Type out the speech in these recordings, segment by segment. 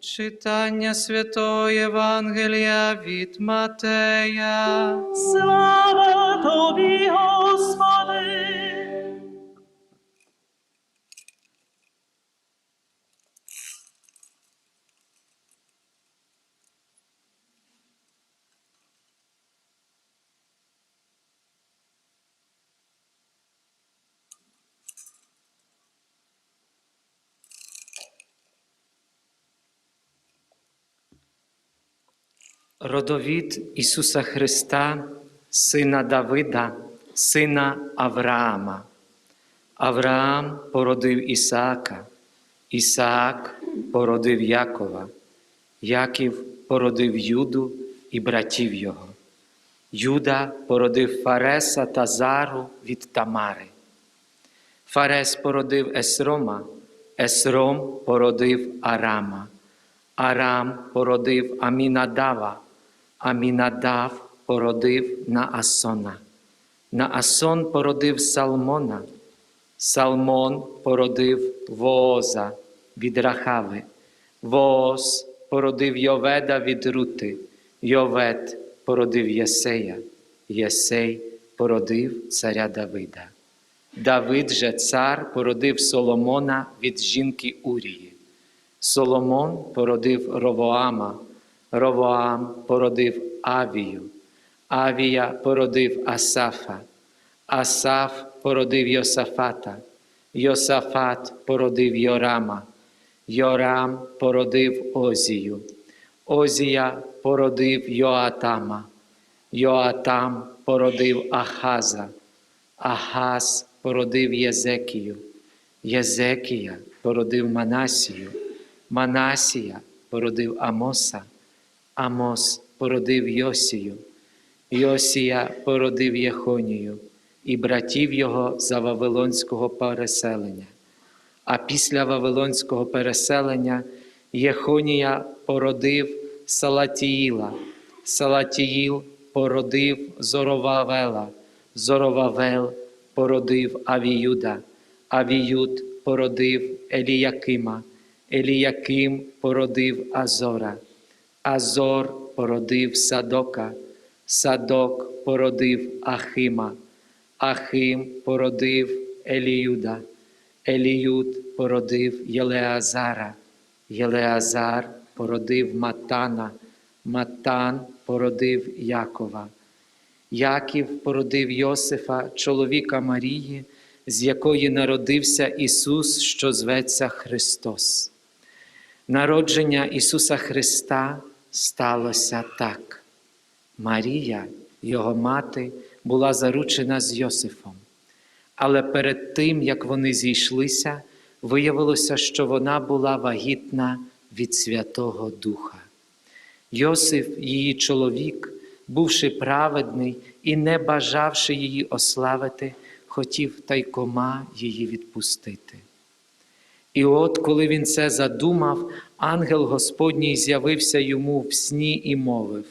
Читання Святого Євангелія від Матея. Слава тобі, Господи! Родовід Ісуса Христа, сина Давида, сина Авраама. Авраам породив Ісаака, Ісаак породив Якова, Яків породив Юду і братів його. Юда породив Фареса та Зару від Тамари. Фарес породив Есрома, Есром породив Арама, Арам породив Амінадава, Амінадав породив Наасона, Наасон породив Салмона, Салмон породив Вооза від Рахави, Вооз породив Йоведа від Рути, Йовед породив Єсея, Єсей породив царя Давида. Давид же цар породив Соломона від жінки Урії. Соломон породив Ровоама, Ровоам породив Авію, Авія породив Асафа, Асаф породив Йосафата, Йосафат породив Йорама, Йорам породив Озію, Озія породив Йоатама, Йоатам породив Ахаза, Ахаз породив Єзекію, Єзекія породив Манасію, Манасія породив Амоса, Амос породив Йосію, Йосія породив Єхонію і братів його за Вавилонського переселення. А після Вавилонського переселення Єхонія породив Салатіїла, Салатіїл породив Зоровавела, Зоровавел породив Авіюда, Авіюд породив Еліякима, Еліяким породив Азора, Азор породив Садока, Садок породив Ахима, Ахим породив Еліюда, Еліюд породив Єлеазара, Єлеазар породив Матана, Матан породив Якова. Яків породив Йосифа, чоловіка Марії, з якої народився Ісус, що зветься Христос. Народження Ісуса Христа сталося так. Марія, Його мати, була заручена з Йосифом. Але перед тим, як вони зійшлися, виявилося, що вона була вагітна від Святого Духа. Йосиф, її чоловік, бувши праведний і не бажавши її ославити, хотів тайкома її відпустити. І от, коли він це задумав, ангел Господній з'явився йому в сні і мовив: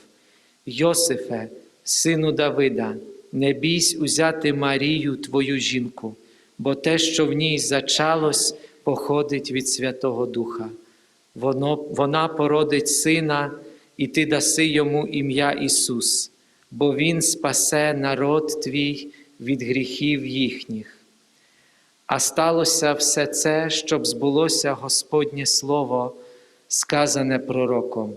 Йосифе, сину Давида, не бійсь узяти Марію, твою жінку, бо те, що в ній зачалось, походить від Святого Духа. Воно, вона породить сина, і ти даси йому ім'я Ісус, бо Він спасе народ твій від гріхів їхніх. А сталося все це, щоб збулося Господнє Слово, сказане пророком.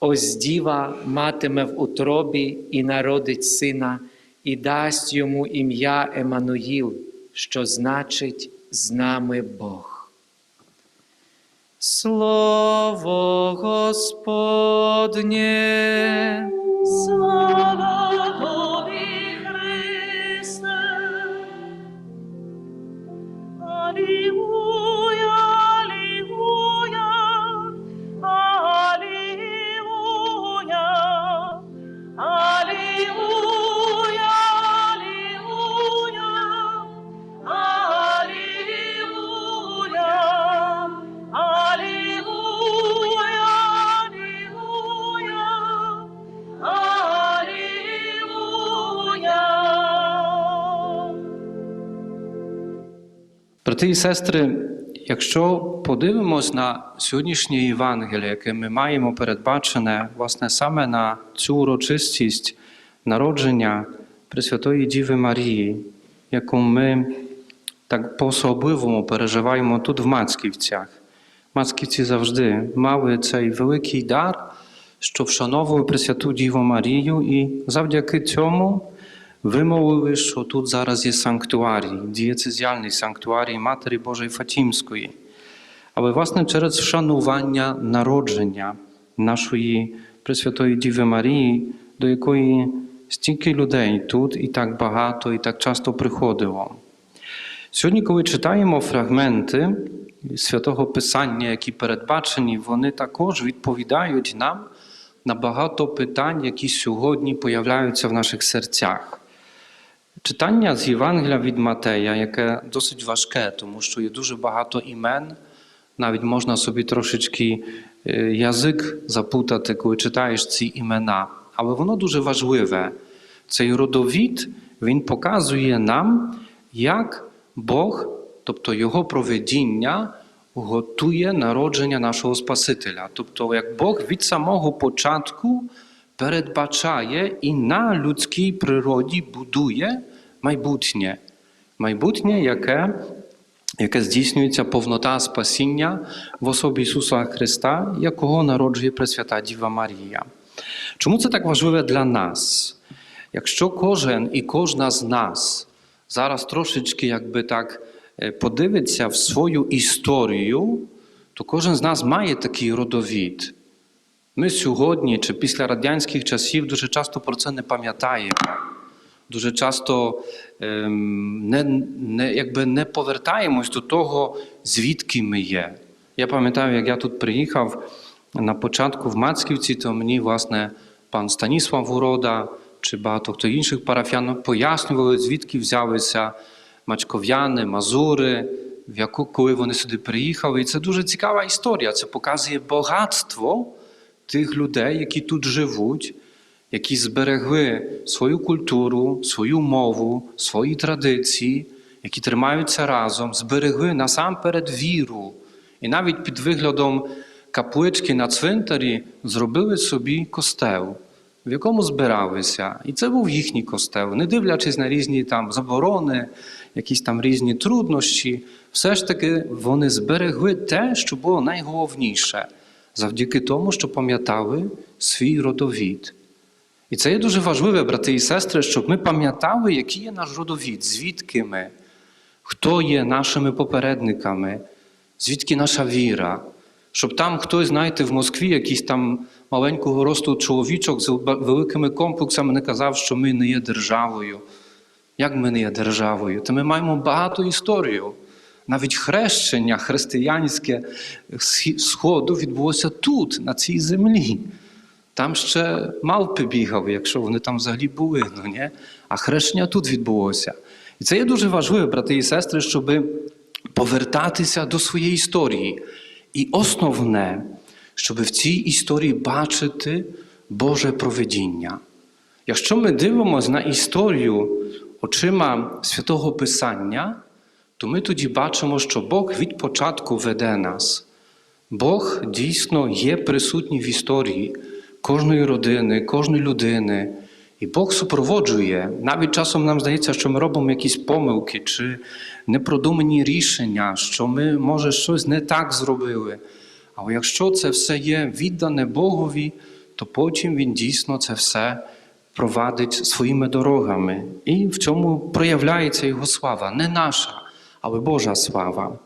Ось діва матиме в утробі і народить сина, і дасть йому ім'я Еммануїл, що значить з нами Бог. Слово Господнє. Слава тобі, Христе! Алілуя, Брати і сестри, Якщо подивимось на сьогоднішнє Євангеліє, яке ми маємо передбачене власне саме на цю урочистість народження Пресвятої Діви Марії, яку ми так по-особливому переживаємо тут в Мацківцях. Мацківці завжди мали цей великий дар, що вшановували Пресвяту Діву Марію, і завдяки цьому вимовили, що тут зараз є санктуарій, дієцезіальний санктуарій Матері Божої Фатімської. Але власне через вшанування народження нашої Пресвятої Діви Марії, до якої стільки людей тут і так багато, і так часто приходило. Сьогодні, коли читаємо фрагменти святого Писання, які передбачені, вони також відповідають нам на багато питань, які сьогодні появляються в наших серцях. Читання з Євангелія від Матея, яке досить важке, тому що є дуже багато імен, навіть можна собі трошечки е, язик запутати, коли читаєш ці імена. Але воно дуже важливе. Цей родовід він показує нам, як Бог, тобто Його проведіння, готує народження нашого Спасителя. Тобто, як Бог від самого початку передбачає і на людській природі будує майбутнє. Майбутнє, яке, яке здійснюється повнота спасіння в особі Ісуса Христа, якого народжує Пресвята Діва Марія. Чому це так важливе для нас? Якщо кожен і кожна з нас зараз трошечки якби так е, подивиться в свою історію, то кожен з нас має такий родовід. Ми сьогодні чи після радянських часів дуже часто про це не пам'ятаємо. Дуже часто ем, не, не, якби не повертаємось до того, звідки ми є. Я пам'ятаю, як я тут приїхав на початку в Мацківці, то мені, власне, пан Станіслав Урода чи багато хто інших парафіян пояснювали, звідки взялися мачков'яни, мазури, в яку, коли вони сюди приїхали. І це дуже цікава історія. Це показує багатство тих людей, які тут живуть, які зберегли свою культуру, свою мову, свої традиції, які тримаються разом, зберегли насамперед віру. І навіть під виглядом каплички на цвинтарі зробили собі костел, в якому збиралися. І це був їхній костел, не дивлячись на різні там заборони, якісь там різні труднощі, все ж таки вони зберегли те, що було найголовніше, завдяки тому, що пам'ятали свій родовід. І це є дуже важливе, брати і сестри, щоб ми пам'ятали, який є наш родовід, звідки ми, хто є нашими попередниками, звідки наша віра. Щоб там хтось, знаєте, в Москві якийсь там маленького росту чоловічок з великими комплексами не казав, що ми не є державою. Як ми не є державою? Та ми маємо багату історію. Навіть хрещення християнське Сходу відбулося тут, на цій землі. Там ще мавпи бігали, якщо вони там взагалі були, ну ні? а хрещення тут відбулося. І це є дуже важливо, брати і сестри, щоб повертатися до своєї історії. І основне, щоб в цій історії бачити Боже проведіння. Якщо ми дивимося на історію очима святого Писання, то ми тоді бачимо, що Бог від початку веде нас. Бог дійсно є присутній в історії кожної родини, кожної людини. І Бог супроводжує. Навіть часом нам здається, що ми робимо якісь помилки чи непродумані рішення, що ми, може, щось не так зробили. Але якщо це все є віддане Богові, то потім Він дійсно це все провадить своїми дорогами. І в цьому проявляється Його слава, не наша, але Божа слава.